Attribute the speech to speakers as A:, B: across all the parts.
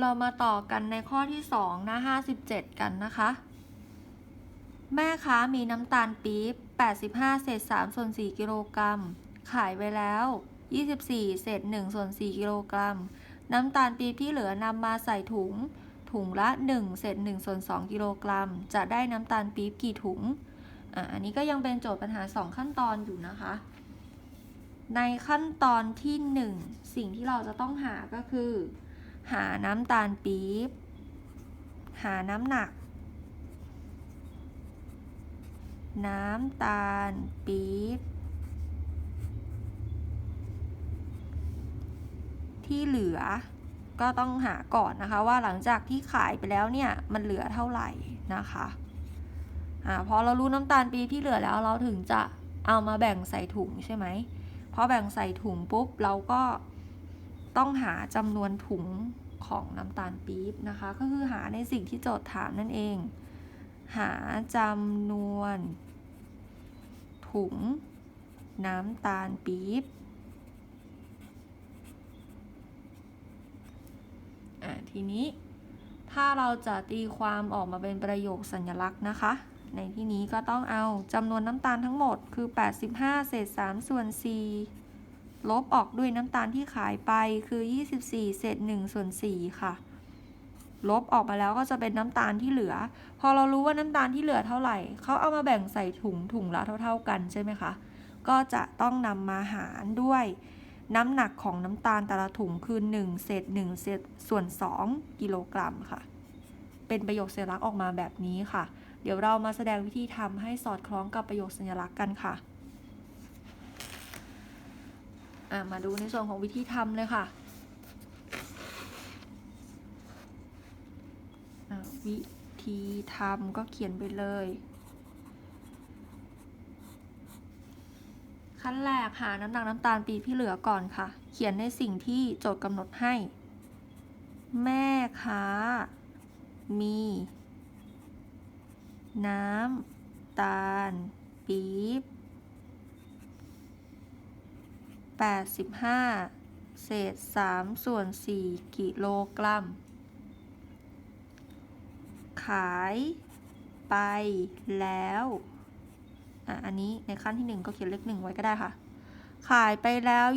A: เรามาต่อกันในข้อที่2หน้า57 กันนะคะ แม่ค้ามีน้ำตาลปี๊บ 85 เศษ3ส่วน4กิโลกรัม ขายไว้แล้ว 24 เศษ1ส่วน4กิโลกรัม น้ำตาลปี๊บที่เหลือนำมาใส่ถุง ถุงละ 1 เศษ1ส่วน2กิโลกรัม จะได้น้ำตาลปี๊บกี่ถุง อะ อันนี้ก็ยังเป็นโจทย์ปัญหา 2 ขั้นตอนอยู่นะคะ ในขั้นตอนที่ 1 สิ่งที่เราจะต้องหาก็คือ หาน้ำตาลปี๊บ หาน้ำหนัก น้ำตาลปี๊บ ที่เหลือก็ต้องหาก่อนนะคะว่าหลังจากที่ขายไปแล้วเนี่ย มันเหลือเท่าไหร่นะคะอ่าพอเรารู้น้ำตาลปี๊บที่เหลือแล้วเราถึงจะเอามาแบ่งใส่ถุงใช่ไหมพอแบ่งใส่ถุงปุ๊บเราก็ ต้องหาจำนวนถุงของน้ำตาลปี๊บนะคะ ก็คือหาในสิ่งที่โจทย์ถามนั่นเอง หาจำนวน ถุงน้ำตาลปี๊บอะทีนี้ถ้าเราจะตีความออกมาเป็นประโยคสัญลักษณ์นะคะ ในที่นี้ก็ต้องเอาจำนวนน้ำตาลทั้งหมดคือ 85 เศษ 3 ส่วน 4 ลบออกด้วยน้ำตาลที่ขายไปคือ 24 เศษ1ส่วน4ค่ะ ลบออกมาแล้วก็จะเป็นน้ำตาลที่เหลือ พอเรารู้ว่าน้ำตาลที่เหลือเท่าไหร่ เขาเอามาแบ่งใส่ถุงถุงละเท่า ๆกันใช่ไหมคะ ก็จะต้องนำมาหารด้วยน้ำหนักของน้ำตาลแต่ละถุงคือ 1 เศษ1เศษส่วน 2 กิโลกรัมค่ะ เป็นประโยคสัญลักษณ์ออกมาแบบนี้ค่ะ เดี๋ยวเรามาแสดงวิธีทำให้สอดคล้องกับประโยคสัญลักษณ์กันค่ะ อะมาดูในส่วนของวิธีทำเลยค่ะวิธีทำก็เขียนไปเลย ขั้นแรกหาน้ำหนักน้ำตาลปีที่เหลือก่อนค่ะ เขียนในสิ่งที่โจทย์กำหนดให้ แม่ค้า มี น้ำตาลปี๊บ 85 เศษ 3 ส่วน 4 กิโลกรัม ขายไปแล้วอะอันนี้ในขั้นที่ 1 ก็เขียนเลข1ไว้ก็ได้ค่ะ ขายไปแล้ว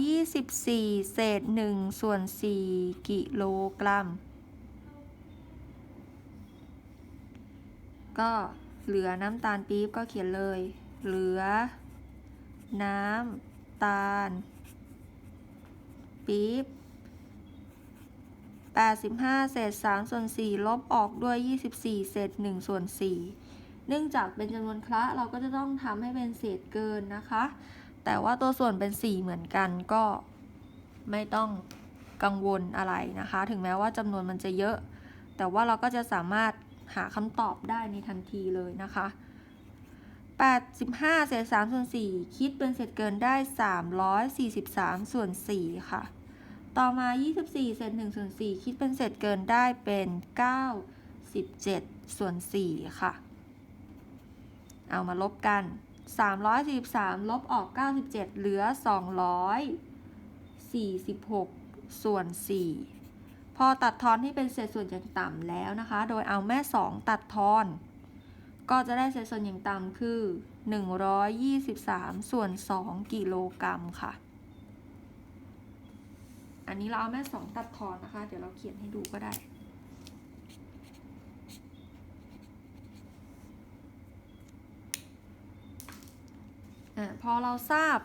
A: 24 เศษ 1 ส่วน 4 กิโลกรัม ก็เหลือน้ำตาลปี๊บก็เขียนเลย เหลือน้ำตาล ปี๊บ85 เศษ 3 ส่วน 4 ลบออกด้วย 24 เศษ 1 ส่วน 4 เนื่องจากเป็นจำนวนคละเราก็จะต้องทำให้เป็นเศษเกินนะคะ แต่ว่าตัวส่วนเป็น 4 เหมือนกันก็ไม่ต้องกังวลอะไรนะคะ ถึงแม้ว่าจำนวนมันจะเยอะ แต่ว่าเราก็จะสามารถหาคำตอบได้ในทันทีเลยนะคะ 85 เศษ 3 ส่วน 4 คิดเป็นเศษเกินได้ 343 ส่วน 4 ค่ะ ต่อมา 24 เศษ1ส่วน4คิดเป็นเศษเกินได้เป็น 97 ส่วน 4 ค่ะ เอามาลบกัน 343 ลบออก 97 เหลือ 246 ส่วน 4 พอตัดทอนให้เป็นเศษส่วนอย่างต่ำแล้วนะคะ โดยเอาแม่ 2 ตัดทอน ก็จะได้เศษส่วนอย่างต่ำคือ 123 ส่วน 2 กิโลกรัมค่ะ อันนี้เราเอาแม่2ตัดทอนนะคะ เดี๋ยวเราเขียนให้ดูก็ได้อะพอเราทราบ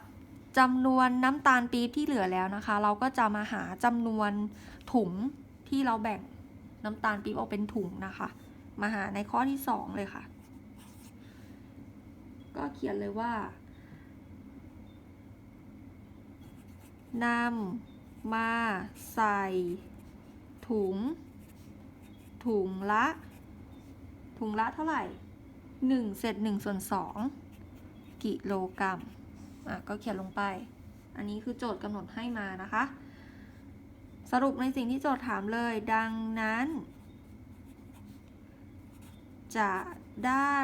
A: จำนวนน้ำตาลปี๊บที่เหลือแล้วนะคะ เราก็จะมาหาจำนวนถุงที่เราแบ่งน้ำตาลปี๊บออกเป็นถุงนะคะ มาหาในข้อที่2เลยค่ะ ก็เขียนเลยว่านำ มาใส่ ถุง ถุงละ ถุงละเท่าไหร่1เศษ1ส่วน2กิโลกรัมอะก็เขียนลงไป อันนี้คือโจทย์กำหนดให้มานะคะ สรุปในสิ่งที่โจทย์ถามเลย ดังนั้น จะได้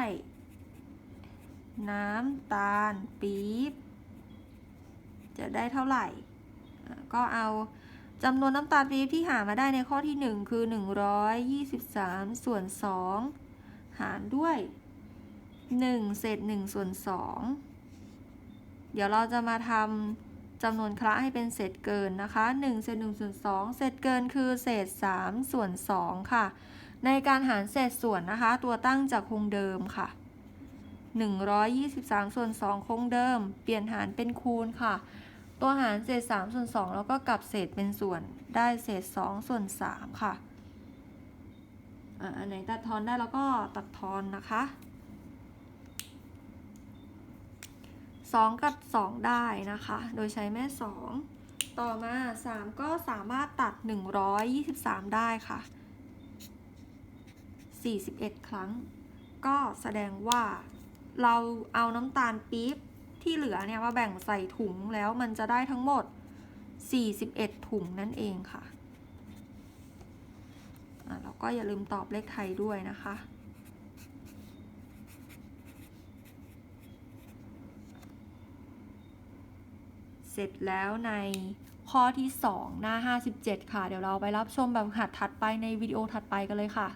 A: น้ำตาลปี๊บ จะได้เท่าไหร่ ก็เอาจำนวนน้ำตาลปี๊บที่หามาได้ในข้อที่ 1 คือ 123 ส่วน 2 หารด้วย 1 เศษ1ส่วน 2 เดี๋ยวเราจะมาทำจำนวนคละให้เป็นเศษเกินนะคะ 1 เศษ1ส่วน 2 เศษเกินคือเศษ 3 ส่วน 2 ค่ะ ในการหารเศษส่วนนะคะ ตัวตั้งจะคงเดิมค่ะ 123 ส่วน 2 คงเดิม เปลี่ยนหารเป็นคูณค่ะ ตัวหารเศษ3ส่วน2แล้วก็กลับเศษเป็นส่วนได้เศษ2ส่วน3ค่ะอะอันไหนตัดทอนได้แล้วก็ตัดทอนนะคะ 2 กับ 2 ได้นะคะ โดยใช้แม่ 2 ต่อมา 3 ก็สามารถตัด 123 ได้ค่ะ 41 ครั้ง ก็แสดงว่าเราเอาน้ำตาลปี๊บ ที่เหลือเนี่ยมาแบ่งใส่ถุงแล้วมันจะได้ทั้งหมด 41 ถุงนั่นเองค่ะแล้วก็อย่าลืมตอบเลขไทยด้วยนะคะ เสร็จแล้วในข้อที่ 2 หน้า 57 ค่ะ เดี๋ยวเราไปรับชมแบบหัดถัดไปในวิดีโอถัดไปกันเลยค่ะ